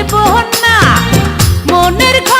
জীবন না। মনের ঘর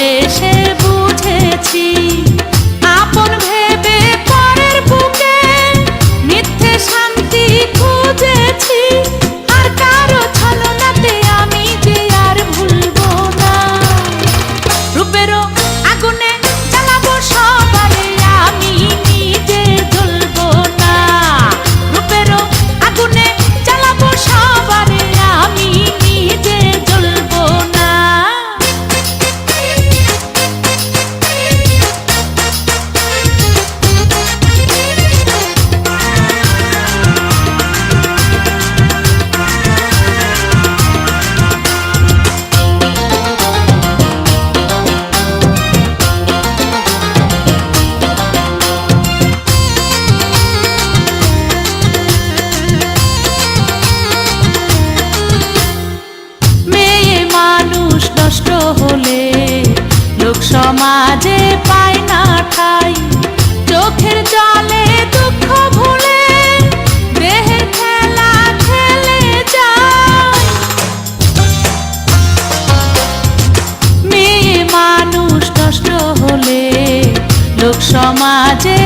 সমাজে পায় না ঠাই। চোখের জলে দুঃখ ভুলে দেহের খেলা খেলে যায়। মেয়ে মানুষ নষ্ট হলে লোক সমাজে